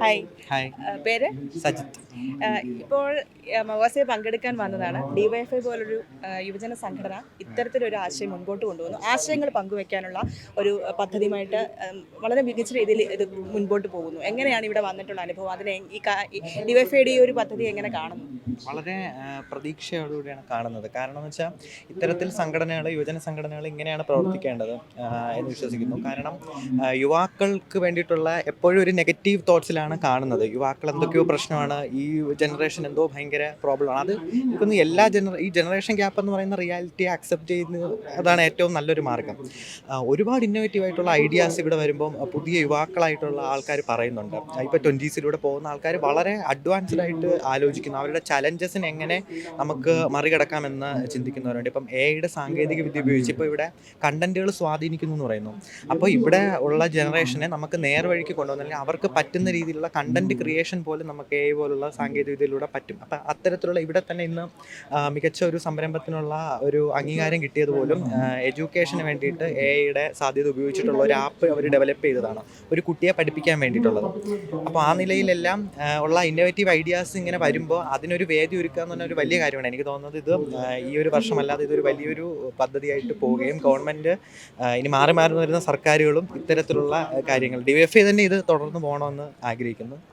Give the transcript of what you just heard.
Hi hi പേര്? സജിത്ത് ഇപ്പോൾ മവാസയെ പങ്കെടുക്കാൻ വന്നതാണ് ഡിവൈഎഫ്ഐ പോലൊരു യുവജന സംഘടന ഇത്തരത്തിലൊരു ആശയം മുൻപോട്ട് കൊണ്ടുവന്നു. ആശയങ്ങൾ പങ്കുവെക്കാനുള്ള ഒരു പദ്ധതിയുമായിട്ട് വളരെ മികച്ച രീതിയിൽ ഇത് മുൻപോട്ട് പോകുന്നു. എങ്ങനെയാണ് ഇവിടെ വന്നിട്ടുള്ള അനുഭവം? അതിനെ ഈ ഡിവൈഎഫ്ഐയുടെ ഈ ഒരു പദ്ധതി എങ്ങനെ കാണുന്നു? വളരെ പ്രതീക്ഷയോടുകൂടിയാണ് കാണുന്നത്. കാരണം എന്ന് വെച്ചാൽ ഇത്തരത്തിൽ സംഘടനകൾ യുവജന സംഘടനകൾ ഇങ്ങനെയാണ് പ്രവർത്തിക്കേണ്ടത് എന്ന് വിശ്വസിക്കുന്നു. കാരണം യുവാക്കൾക്ക് വേണ്ടിയിട്ടുള്ള എപ്പോഴും ഒരു നെഗറ്റീവ് തോട്ട്സിലാണ് കാണുന്നത്. യുവാക്കൾ എന്തൊക്കെയോ പ്രശ്നമാണ്. ഈ ജനറേഷൻ എന്തോ ഭയങ്കര പ്രോബ്ലം ആണ്. അത് ഇപ്പം എല്ലാ ജനറ ഈ ജനറേഷൻ ഗ്യാപ്പ് എന്ന് പറയുന്ന റിയാലിറ്റി അക്സെപ്റ്റ് ചെയ്യുന്ന അതാണ് ഏറ്റവും നല്ലൊരു മാർഗം. ഒരുപാട് ഇന്നോവേറ്റീവ് ആയിട്ടുള്ള ഐഡിയാസ് ഇവിടെ വരുമ്പം പുതിയ യുവാക്കളായിട്ടുള്ള ആൾക്കാർ പറയുന്നുണ്ട്. ഇപ്പോൾ ട്വന്റീസിലൂടെ പോകുന്ന ആൾക്കാർ വളരെ അഡ്വാൻസ്ഡ് ആയിട്ട് ആലോചിക്കുന്നു. അവരുടെ ചലഞ്ചസിനെ എങ്ങനെ നമുക്ക് മറികടക്കാമെന്ന് ചിന്തിക്കുന്നവരുണ്ട്. ഇപ്പം എയുടെ സാങ്കേതിക വിദ്യ ഉപയോഗിച്ച് ഇപ്പോൾ ഇവിടെ കണ്ടന്റുകൾ സ്വാധീനിക്കുന്നു എന്ന് പറയുന്നു. അപ്പോൾ ഇവിടെ ഉള്ള ജനറേഷനെ നമുക്ക് നേർവഴിക്ക് കൊണ്ടുവന്നില്ലെങ്കിൽ അവർക്ക് പറ്റുന്ന രീതിയിലുള്ള കണ്ടന്റ് ക്രിയേഷൻ പോലും നമുക്ക് എ പോലുള്ള സാങ്കേതിക വിദ്യയിലൂടെ പറ്റും. അപ്പം അത്തരത്തിലുള്ള ഇവിടെ തന്നെ ഇന്ന് മികച്ച ഒരു സംരംഭത്തിനുള്ള ഒരു അംഗീകാരം കിട്ടിയത് പോലും എഡ്യൂക്കേഷന് വേണ്ടിയിട്ട് എയുടെ സാധ്യത ഉപയോഗിച്ചിട്ടുള്ള ഒരു ആപ്പ് അവർ ഡെവലപ്പ് ചെയ്തതാണ്. ഒരു കുട്ടിയെ പഠിപ്പിക്കാൻ വേണ്ടിയിട്ടുള്ളത്. അപ്പോൾ ആ നിലയിലെല്ലാം ഉള്ള ഇന്നോവേറ്റീവ് ഐഡിയാസ് ഇങ്ങനെ വരുമ്പോൾ അതിനൊരു വേദി ഒരുക്കുക എന്ന് പറഞ്ഞ ഒരു വലിയ കാര്യമാണ്. എനിക്ക് തോന്നുന്നത് ഇത് ഈ ഒരു വർഷമല്ലാതെ ഇതൊരു വലിയൊരു പദ്ധതിയായിട്ട് പോവുകയും ഗവൺമെന്റ് ഇനി മാറി മാറി വരുന്ന സർക്കാരുകളും ഇത്തരത്തിലുള്ള കാര്യങ്ങൾ ഡി എഫ് തന്നെ ഇത് തുടർന്ന് പോകണമെന്ന് ആഗ്രഹിക്കുന്നു.